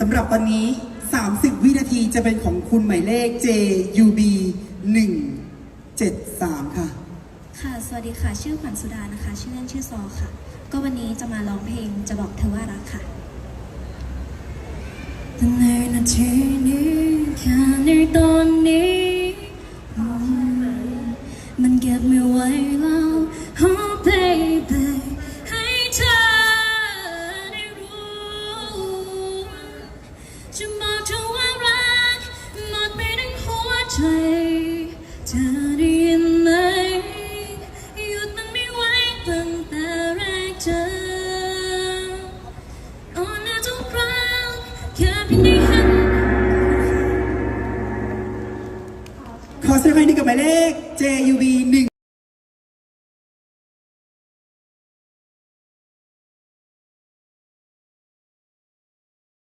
สำหรับตอนนี้ 30 วินาทีจะเป็นของคุณหมายเลข JUB 173 ค่ะ ค่ะ สวัสดีค่ะ ชื่อขวัญสุดานะคะ ชื่อเล่นชื่อซอค่ะ ก็วันนี้จะมาร้องเพลงจะบอกเธอว่ารักค่ะในนาทีนี้แค่ในตอนนี้มมันเก็บไม่ไหวแล้ว ใจ เธอได้ยินไหมหยุดมันไม่ไหวตั้งแต่แรกเจออ่อนแอทุกครั้งแค่เพียงได้เห็นขอแสดงความยินดีกับหมายเลข JUB 1